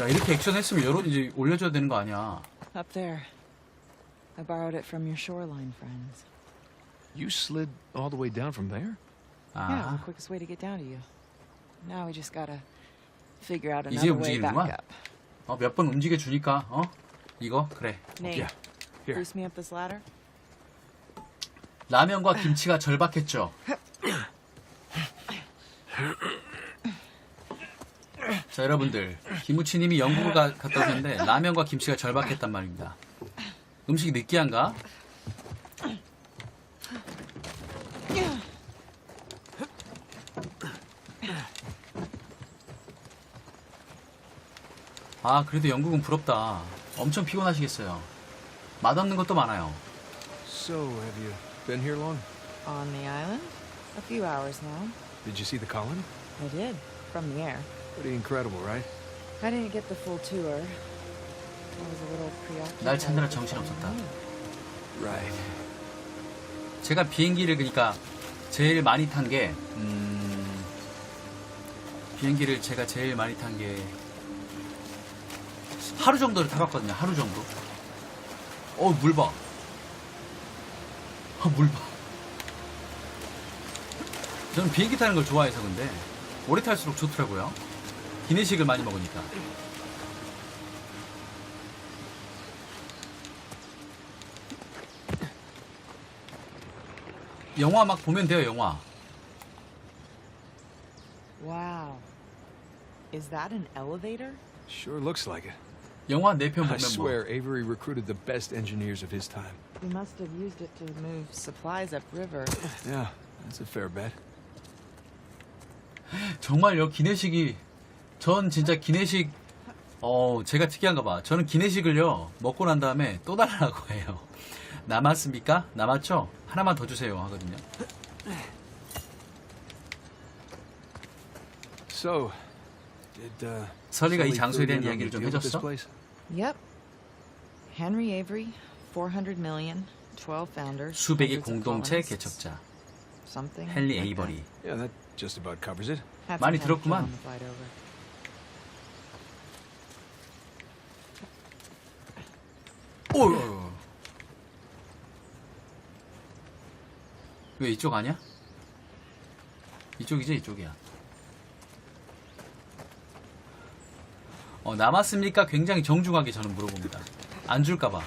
야 이렇게 액션 했으면 여론 이제 올려줘야 되는 거 아니야 Up there. I borrowed it from your shoreline friends. You slid all the way down from there? Yeah, the 아 quickest way to get down to you. Now we just gotta figure out 이제 another way back 움직이는구만. up. 어, 몇 번 움직여 주니까 어 이거 그래 Nate, Yeah. Here. boost me up this ladder. 라면과 김치가 절박했죠. 자 여러분들 김우치님이 영국을 가, 갔다 오셨는데 라면과 김치가 절박했단 말입니다. 음식이 느끼한가? 아 그래도 영국은 부럽다. 엄청 피곤하시겠어요. 맛없는 것도 많아요. So, have you been here long? On the island? A few hours now. Did you see the colony? I did, from the air. Pretty incredible, right? I didn't get the full tour. I was a little preoccupied. 날 찾느라 정신없었다. Right. 제가 비행기를 그러니까 제일 많이 탄 게 음, 비행기를 제가 제일 많이 탄 게 하루 정도를 타봤거든요. 하루 정도. 어, 물 봐. 아, 물 봐. 저는 비행기 타는 걸 좋아해서 근데 오래 탈수록 좋더라고요. 기내식을 많이 먹으니까. 영화 막 보면 돼요, 영화. Wow. Is that an elevator? Sure looks like it. 영화 네편 I 보면 뭐. swear Avery recruited the best engineers of his time. You must have used it to move supplies upriver. Yeah, that's a fair bet. 정말요 기내식이 전 진짜 기내식 어 제가 특이한가 봐 저는 기내식을요 먹고 난 다음에 또 달라고 해요 남았습니까 남았죠 하나만 더 주세요 하거든요 So, did uh, 설리가 이 장소에 대한 이야기를 좀 해줬어? Yep. Henry Avery, 400 million, 12 founders. 수백의 공동체 개척자 Something. 헨리 에이버리 Yeah, that just about covers it. that. Had 많이 들었구만. 오 왜 이쪽 아니야? 이쪽이지 이쪽이야 어 남았습니까? 굉장히 정중하게 저는 물어봅니다 안 줄까봐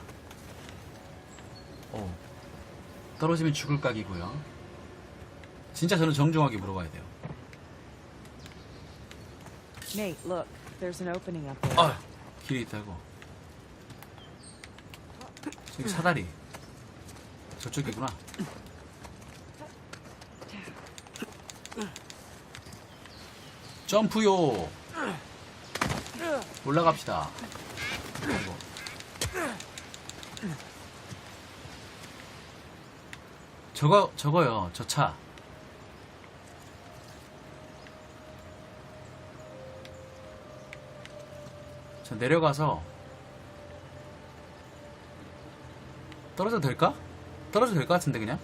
어. 떨어지면 죽을 각이고요. 진짜 저는 정중하게 물어봐야 돼요. Nate, look. There's an opening up there. 아 길이 있다고 저기 사다리. 저쪽이구나. 점프요. 올라갑시다. 아이고. 저거 저거요. 저 차. 저 내려가서 떨어져도 될까? 떨어져도 될 것 같은데 그냥?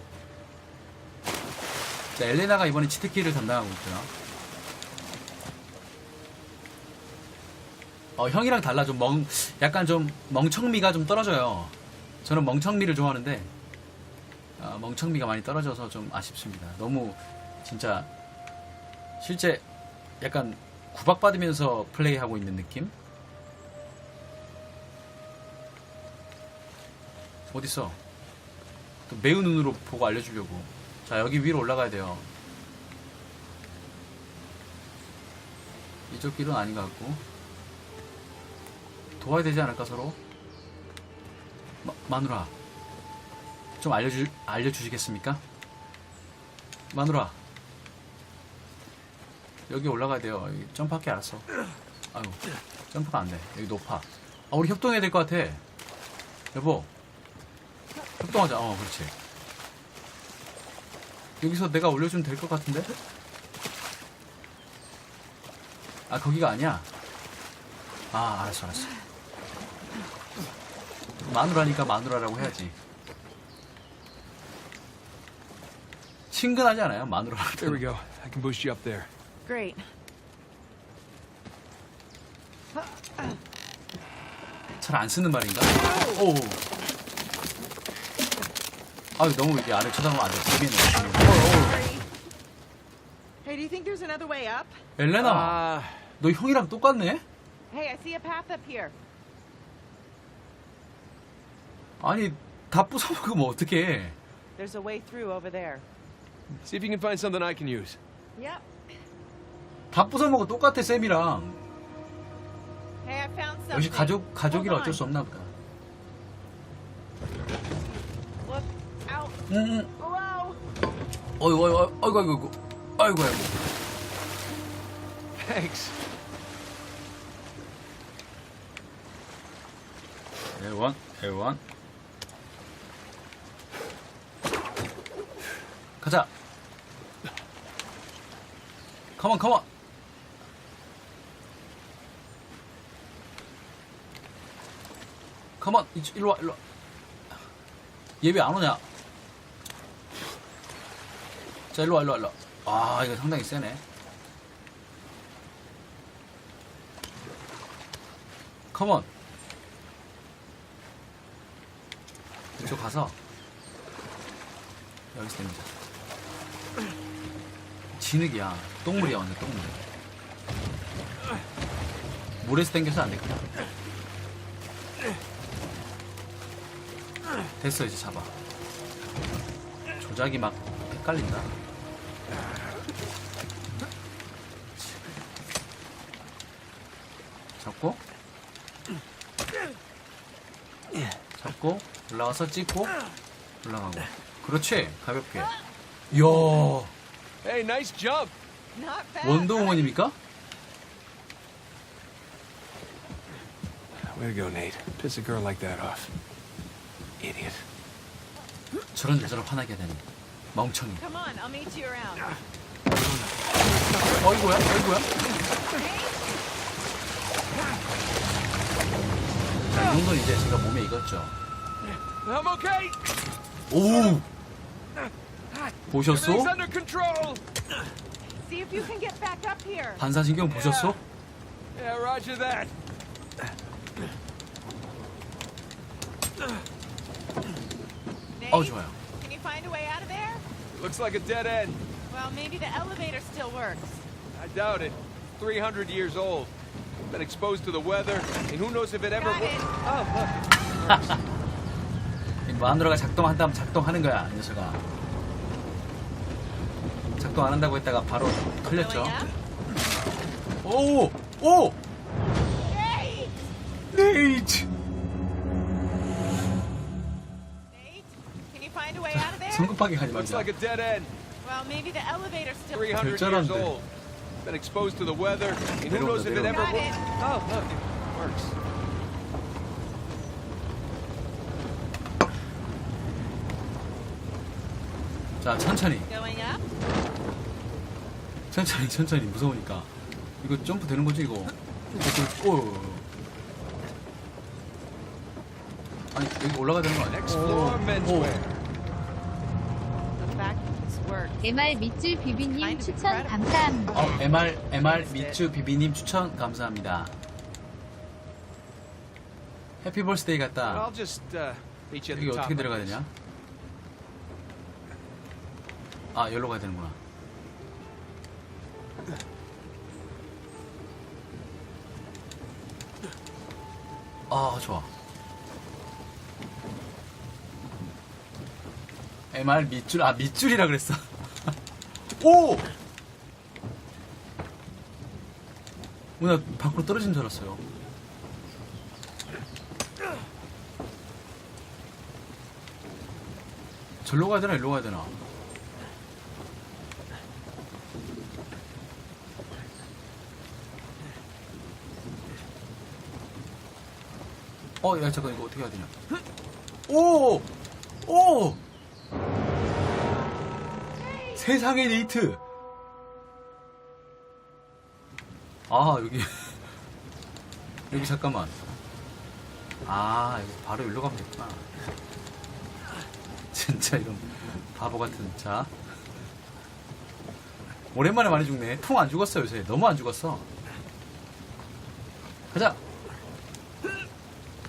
자, 엘레나가 이번에 치트키를 담당하고 있고요 어, 형이랑 달라. 좀 멍, 약간 좀 멍청미가 좀 떨어져요. 저는 멍청미를 좋아하는데 어, 멍청미가 많이 떨어져서 좀 아쉽습니다 너무 진짜 실제 약간 구박받으면서 플레이하고 있는 느낌? 어딨어? 또 매운 눈으로 보고 알려주려고. 자, 여기 위로 올라가야 돼요. 이쪽 길은 아닌 것 같고. 도와야 되지 않을까, 서로? 마, 마누라. 좀 알려주, 알려주시겠습니까? 마누라. 여기 올라가야 돼요. 점프할게 알았어. 아유, 점프가 안 돼. 여기 높아. 아, 우리 협동해야 될 것 같아. 여보. 협동하자. 어, 그렇지. 여기서 내가 올려주면 될 것 같은데? 아, 거기가 아니야. 아, 알았어, 알았어. 마누라니까 마누라라고 해야지. 친근하지 않아요? There we go. I can boost you up there. Great. 잘안 쓰는 말인가? 오. 아 너무 이게 아래 쳐다보면 안 돼. 집이네. Sorry. Hey, do you think there's another way up? 엘레나, Uh, 너 형이랑 똑같네? Hey, I see a path up here. 아니 다 부숴먹으면 어떡해? There's a way through over there. See if you can find something I can use. Yep. 다 부숴먹어 똑같아 쌤이랑. Hey, I found something. 역시 가족 가족이라 어쩔 수. 없나 보다. Look out 응, 응. below. 어이구, 어이구, 어이구, 어이구, 어이구, 어이구. Thanks. 애원, 애원. 가자. 컴온, 컴온. 컴온, 이쪽, 일로 와, 일로 와. 얘왜안 오냐? 자, 일로 와, 일로 와, 일로 와. 아, 이거 상당히 세네. 컴온. 이쪽 가서 여기서 됩니다. 진흙이야. 똥물이야, 완전 똥물. 물에서 당겨서 안 되겠다. 됐어, 이제 잡아. 조작이 막 헷갈린다. 잡고 잡고 올라와서 찍고 올라가고 그렇지 가볍게 이야 Hey, nice jump. Not bad. 원더우먼입니까? Way to go, Nate. Piss a girl like that off. Idiot. 저런 여자를 화나게 되는 멍청이 Come on, I'll meet you around. 어이구야 어이구야 자, 이 정도는 이제 제가 몸에 익었죠 I'm okay. 오 control. See if you can get back up here. 반사신경 보셨소? Yeah, roger that. Nate, 어 좋아요 Can you find a way out of there? Looks like a dead end. Well, maybe the elevator still works. I doubt it. 300 years old. Been exposed to the weather, and who knows if it ever. Got it. Oh, look. 이 마누라가 작동한다면 작동하는 거야 이 녀석아 작동 안 한다고 했다가 바로 틀렸죠? 오! 오! 네이트 there? 성급하게 가지 Looks 말자 like a dead end. Well, maybe the elevator still 300 years 별자란데. old. Been exposed to the weather, and who knows if it ever. Got it. Oh, look, it works. 자 천천히. 천천히 천천히 무서우니까 이거 점프 되는 거지 이거 오, 오. 아니 여기 올라가야 되는 거 아니야? That this works. MR 밑줄 비비님 추천 감사합니다. 어, MR MR 미츠 비비님 추천 감사합니다. 해피 벌스데이 같다. Uh, 여기. 어떻게 들어가야. 되냐? 아 여기로 가야 되는구나. 아 좋아. MR 밑줄 아 밑줄이라 그랬어. 오! 오늘 밖으로 떨어진 줄 알았어요. 절로 가야 되나 일로 가야 되나? 어, 야 잠깐 이거 어떻게 해야 되냐? 오, 오, 세상의 네이트. 아 여기 여기 잠깐만. 아 여기 바로 일로 가면 되구나. 진짜 이런 바보 같은 자 오랜만에 많이 죽네. 통 안 죽었어 요새. 너무 안 죽었어. 가자.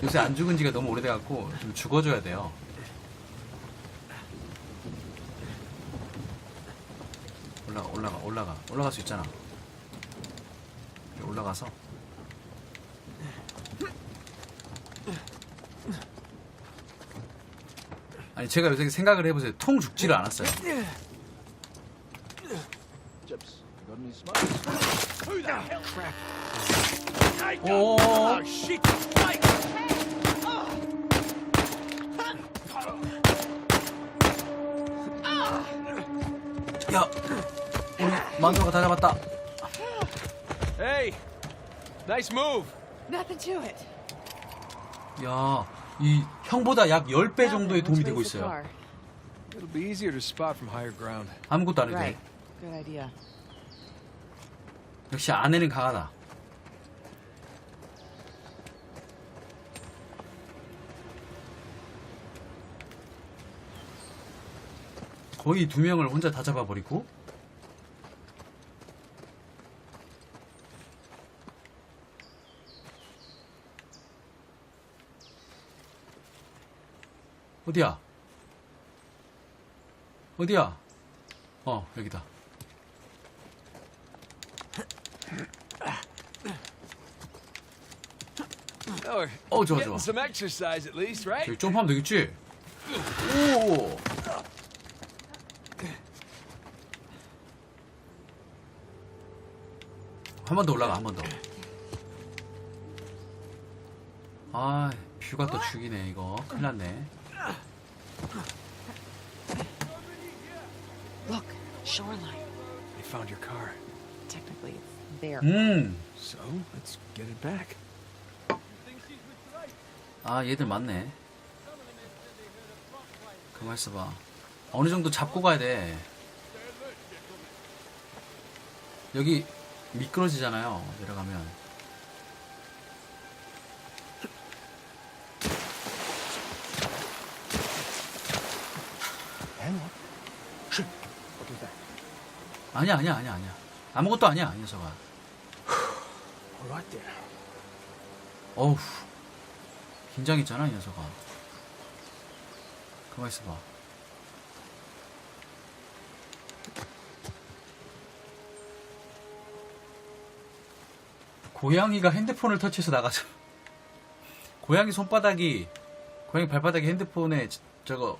요새 안 죽은 지가 너무 오래돼갖고 좀 죽어줘야 돼요. 올라가 올라가 올라가 올라갈 수 있잖아. 올라가서 아니 제가 요새 생각을 해보세요. 통 죽지를 않았어요. Chips, 야, 우리 만두가 다 잡았다. Hey! Nice move! Nothing to it. 야, 이 형보다 약 10배 정도의 도움이 되고 있어요. It'll be easier to spot from higher ground. 아무것도 안 해도 Right. 돼. Good idea. 역시 아내는 강하다. 거의 두 명을 혼자 다 잡아버리고 어디야? 어디야? 어 여기다. Oh, 어 좋아 좋아. 저기 점프하면 되겠지? 오! 한 번 더 올라가, 한 번 더. 아, 뷰가 또 죽이네, 이거. 큰일 났네. Look, shoreline. They found your car. Technically, it's there. 음! So, let's get it back. 아, 얘들 많네. 가만 있어봐. 어느 정도 잡고 가야 돼. 여기 미끄러지잖아요, 내려가면. That? 아니야, 아니야, 아니야, 아니야. 아무것도 아니야, 이 녀석아. There. 어우, 긴장했잖아, 이 녀석아. 가만 있어봐. 고양이가 핸드폰을 터치해서 나가죠. 고양이 손바닥이, 고양이 발바닥이 핸드폰에 저- 저거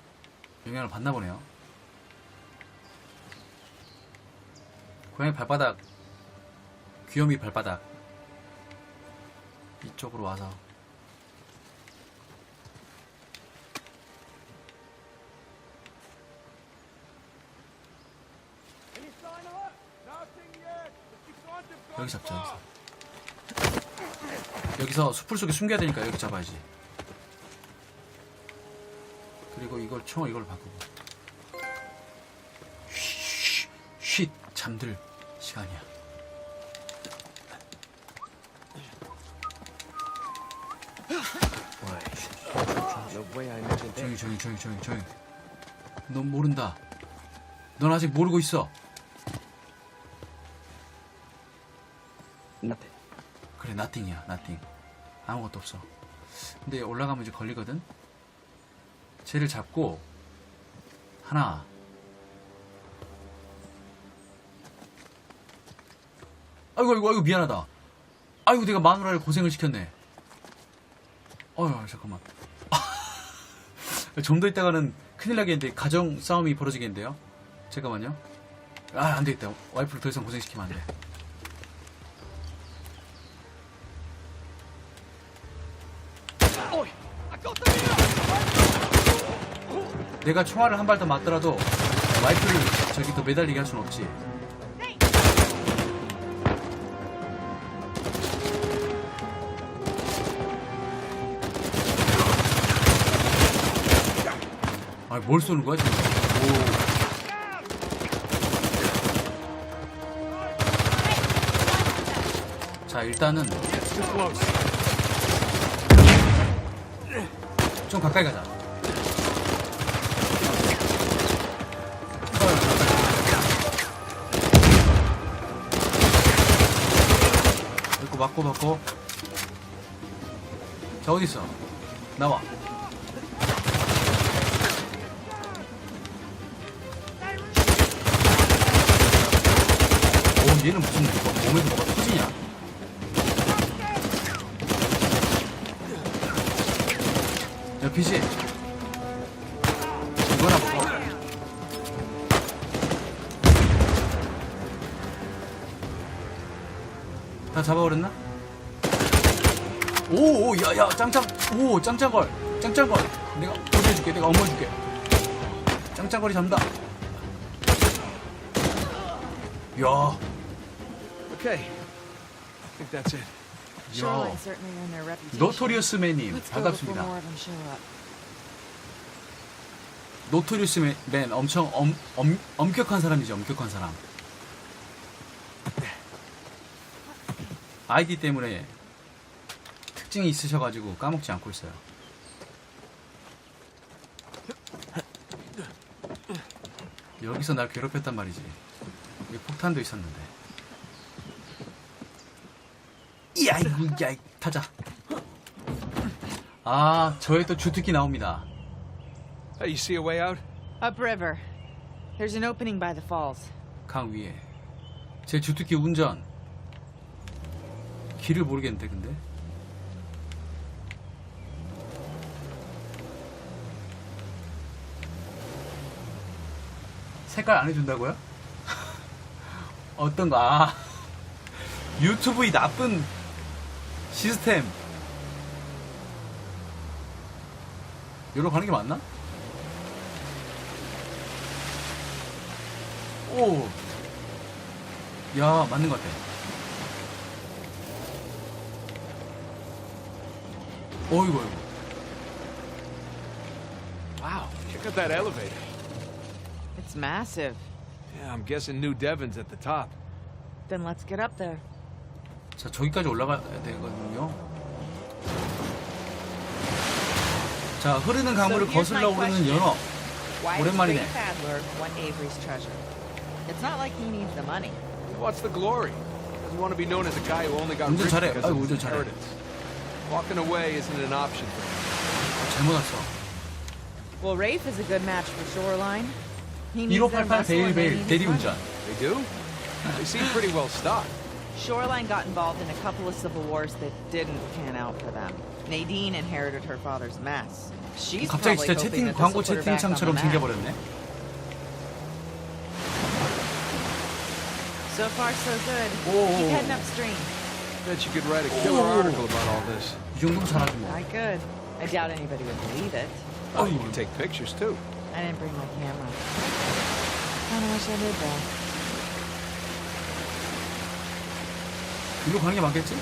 영향을 받나 보네요. 고양이 발바닥, 귀요미 발바닥. 이쪽으로 와서 여기 잡자. 여기서 여기서 숲을 속에 숨겨야 되니까 여기 잡아야지. 그리고 이걸 총 이걸 바꾸고. 쉬, 쉿 잠들 시간이야. 조용히 조용히 조용히 조용히 조용히. 넌 모른다. 넌 아직 모르고 있어 나띵이야 나띵 아무것도 없어. 근데 올라가면 이제 걸리거든? 쟤를 잡고 하나. 아이고 아이고 아이고 미안하다. 아이고 내가 마누라를 고생을 시켰네. 어휴 잠깐만. 좀 더 있다가는 큰일 나겠는데 가정 싸움이 벌어지겠는데요? 잠깐만요. 아 안되겠다. 와이프를 더 이상 고생시키면 안돼 내가 총알을 한 발 더 맞더라도 와이프를 저기 더 매달리게 할 수는 없지. 아, 뭘 쏘는 거야, 지금? 오. 자, 일단은. 좀 가까이 가자. 맞고 맞고. 자 어딨어? 나와. 오 얘는 무슨 뭐, 몸에서 뭐가 터지냐? 야 PC 이거나 먹어 다 잡아버렸나? 오, 오, 야, 야, 짱짱, 오, 짱짱걸, 짱짱걸. 내가 어머해줄게, 내가 어머해줄게. 짱짱걸이 잡는다. 야, Okay. I think that's it. 야. 노토리어스 맨님, 반갑습니다. 맨, 맨 엄청 엄, 엄, 엄격한 사람이죠, 엄격한 사람. 아이디 때문에 특징이 있으셔가지고 까먹지 않고 있어요. 여기서 날 괴롭혔단 말이지. 여기 폭탄도 있었는데. 이야, 이거, 야, 이 타자. 아, 저의 또 주특기 나옵니다. Hey, you see a way out? Upriver. There's an opening by the falls. 강 위에. 제 주특기 운전. 길을 모르겠는데, 근데. 색깔 안 해준다고요? 어떤 거, 아. 유튜브 이 나쁜 시스템. 여기로 가는 게 맞나? 오. 야, 맞는 것 같아. 어이구, 어이구. Wow. Check out that elevator. It's massive. Yeah, I'm guessing New Devon's at the top. Then let's get up there. 자, 저기까지 올라가야 되거든요. 자, 흐르는 강물을 So here's my 거슬러 오르는 question. 연어. Why does 오랜만이네. Rafe Adler want Avery's treasure? It's not like he needs the money. What's the glory? Doesn't want to be known as a guy who only got 운전 rich 잘해. because 아이고, of his 운전 잘해. inheritance. Walking away isn't an option for him. 잘못 왔어. Well, Rafe is a good match for Shoreline. He needs their 1588 muscle 베일 and they 베일 need his 대리운전. money. They do? They seem pretty well stocked. Shoreline got involved in a couple of civil wars that didn't pan out for them. Nadine inherited her father's mess. She's 갑자기 probably 진짜 hoping 채팅 that this 광고 will put her back on the 채팅창처럼 map. 생겨버렸네. So far, so good. Oh. Keep heading upstream. Bet you could write a killer Oh. article about all this. 이 정도면 잘하지 뭐. I could. I doubt anybody would believe it. Oh, you can take pictures too. I didn't bring my camera. Kinda wish I did though. 이리로 가는 게 맞겠지?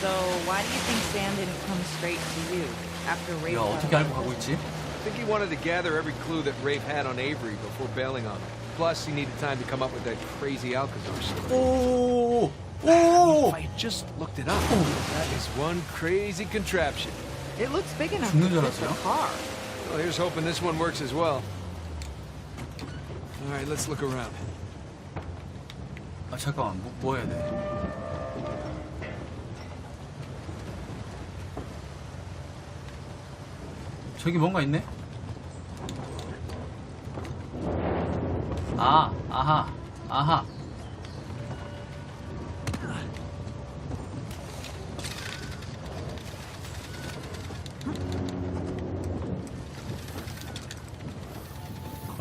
So why do you think Sam didn't come straight to you after Rafe? 야, got 어떻게 알고 가고 arrested? 있지? I think he wanted to gather every clue that Rafe had on Avery before bailing on him. Plus, he needed time to come up with that crazy Alcazar story. 오, 오, If I had just looked it up, that is one crazy contraption. It looks big enough 죽는 to 줄 fit the 알았어요? car. Well, here's hoping this one works as well. All right, let's look around. 아 잠깐만, 뭐, 뭐 해야 돼? 저기 뭔가 있네? 아, 아하, 아하.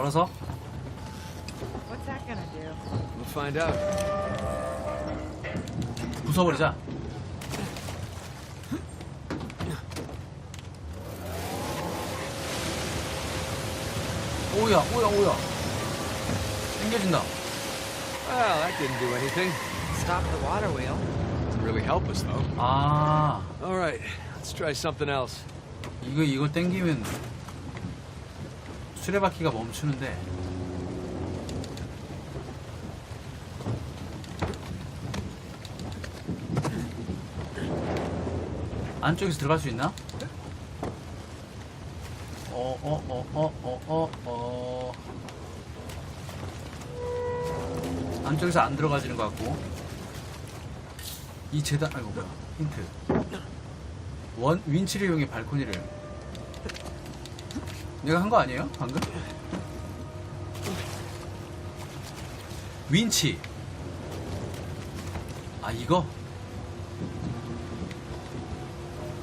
걸어서? What's that gonna do? We'll find out. 부숴버리자. 오야, 오야, 오야. 당겨진다. Well, that didn't do anything. Stop the water wheel. Didn't really help us, though. 아, All right, let's try something else. 이거, 이거 땡기면 수레바퀴가 멈추는데. 안쪽에서 들어갈 수 있나? 어, 어, 어, 어, 어, 어, 어. 안쪽에서 안 들어가지는 것 같고. 이 재단 아이고 뭐야 힌트 원 윈치를 이용해 발코니를 내가 한 거 아니에요 방금 윈치 아 이거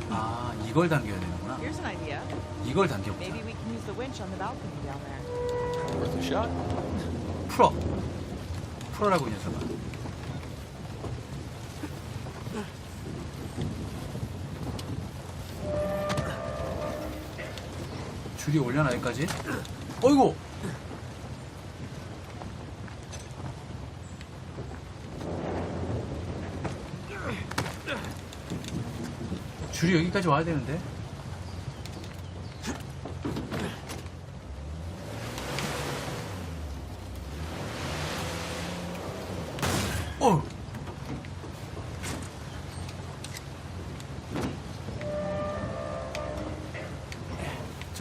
아 이걸 당겨야 되는구나 Here's an idea. 이걸 당겨보자 Maybe we can use the winch on the balcony down there. Worth a shot. 풀어 풀어라고 이 녀석아 줄이 올려나 여기까지? 어이구! 줄이 여기까지 와야 되는데 어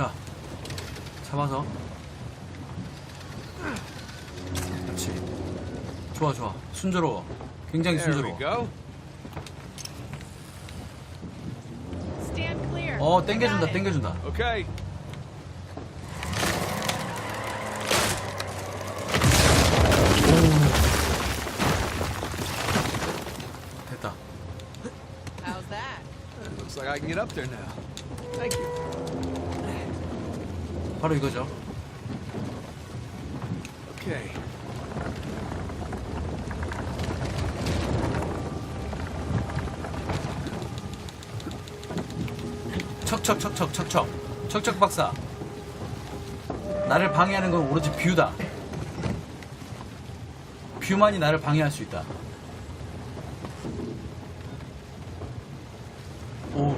자, 잡아서. 그렇지. 좋아, 좋아. 순조로워. 굉장히 순조로워. 어, 땡겨준다. 땡겨준다. Okay. 됐다. How's that? Looks like I can get up there now. Thank you. 바로 이거죠. 척척척척 척척. 척척 박사. 나를 방해하는 건 오로지 뷰다. 뷰만이 나를 방해할 수 있다. 오.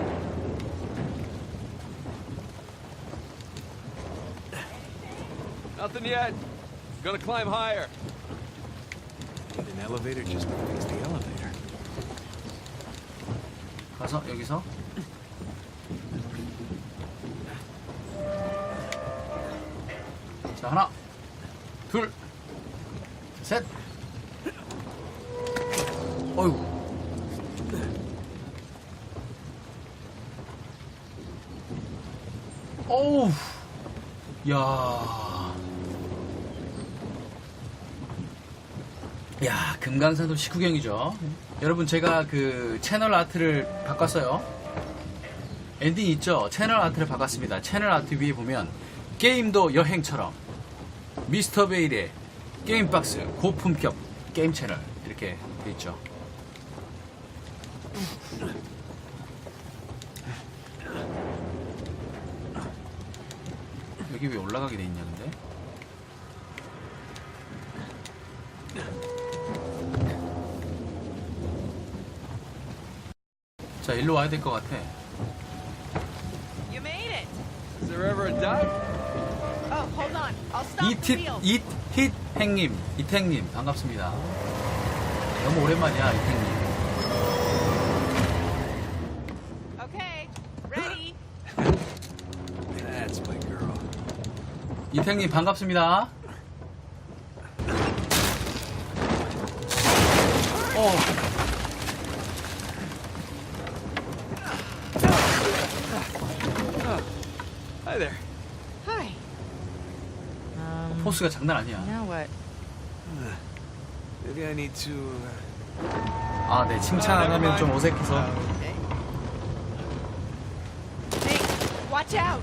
Nothing yet. Gonna climb higher. An elevator just fix the elevator. 가서 여기서 하나 둘 셋 어이구 어우 야. 야, 금강산도 식후경이죠. 여러분, 제가 그 채널 아트를 바꿨어요. 엔딩 있죠? 채널 아트를 바꿨습니다. 채널 아트 위에 보면 게임도 여행처럼 미스터 베일의 게임박스 고품격 게임 채널 이렇게 돼 있죠. 여기 왜 올라가게 돼 있냐 근데? 자 일로 와야 될 것 같아. You made it. Is there ever a duck? 이թ wheel. 이힛 행님 이택님 반갑습니다. 너무 오랜만이야 이택님. Okay. Ready. That's my girl. 이택님 반갑습니다. Um, 포스가 장난 아니야. now what? Maybe I need to. uh, 아, 네 칭찬 안 하면 좀 어색해서. Okay. Hey, watch out.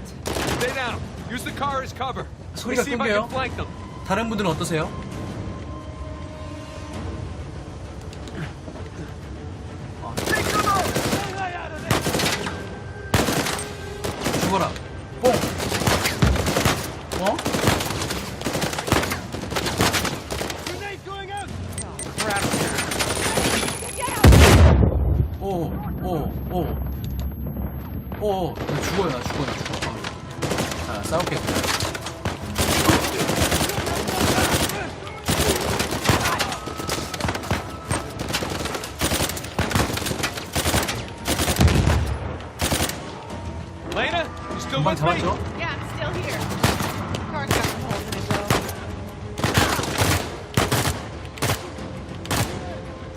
Stay down. Use the car as cover. Let me 소리가 see if I 끊겨요. can flank them. 다른 분들은 어떠세요? 오, 오, 오. 오, 나 죽어요, 나 죽어, 나 죽어. 자, 싸울게.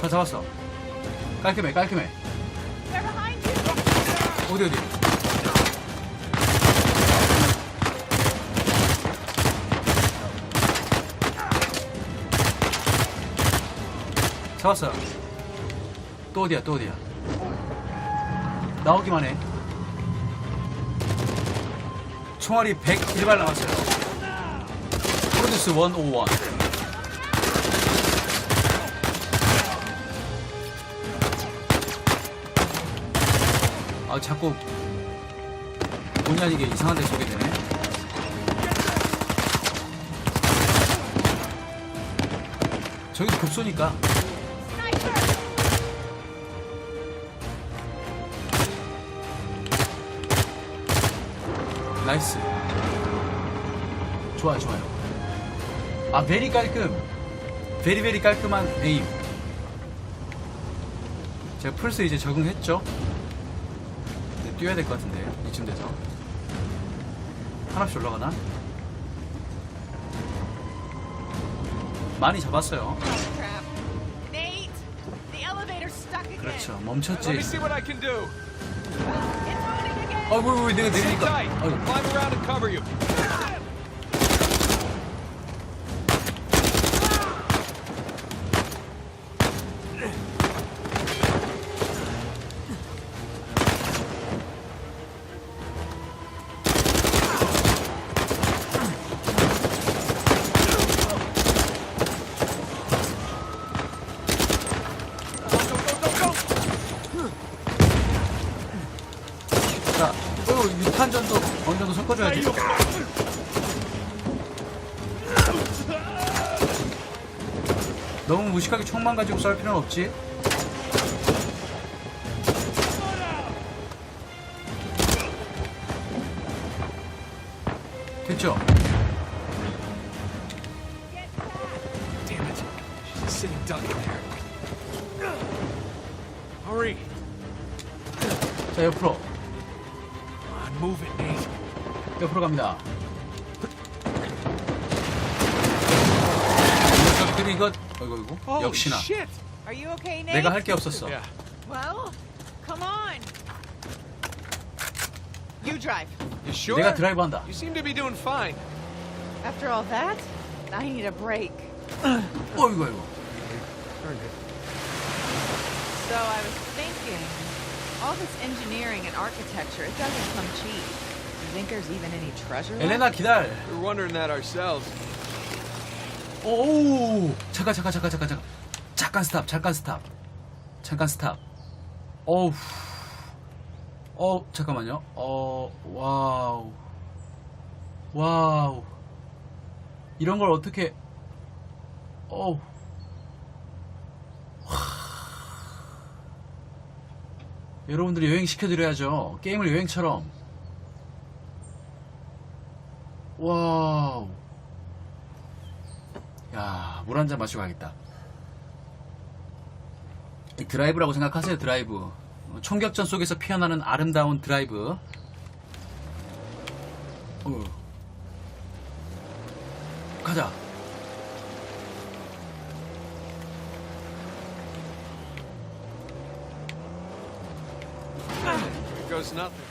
잡았어. 깔끔해 깔끔해. 어디 어디 잡았어요. 또 어디야 또 어디야? 나오기만 해. 총알이 101발 남았어요. 프로듀스 101 아 자꾸 본의 아니게 이상한 데 쏘게 되네. 저기도 급소니까. 나이스. 좋아요 좋아요. 아 베리 깔끔. 베리 베리 깔끔한 에임. 제가 플스 이제 적응했죠 뛰어야 될 것 같은데 이쯤 돼서 하나씩 올라가나? 많이 잡았어요. 그렇죠 멈췄지 왜, 왜, 내가 내리니까 Climb 무 무식하게 총만 가지고 싸울 필요는 없지 됐죠? 자 옆으로. 옆으로 갑니다. 녀석들이 이거 어이구 어이구 Holy 역시나 shit. Are you okay, Nate? 내가 할 게 없었어. Yeah. Well, come on. You drive. You sure? 내가 드라이브 한다. You seem to be doing fine. After all that, I need a break. 어이구 어이구. So I was thinking, all this engineering and architecture, it doesn't come cheap. You think there's even any treasure left? 엘레나 기다려. We were wondering that ourselves. 오 잠깐 잠깐 잠깐 잠깐 잠깐 잠깐 스탑 잠깐 스탑 잠깐 스탑. 어우. 어 잠깐만요. 어 와우 와우 이런 걸 어떻게 어우. 여러분들이 여행 시켜드려야죠. 게임을 여행처럼. 와우. 야, 물 한 잔 마시고 가겠다. 이 드라이브라고 생각하세요, 드라이브. 어, 총격전 속에서 피어나는 아름다운 드라이브. 어. 가자. Goes nothing.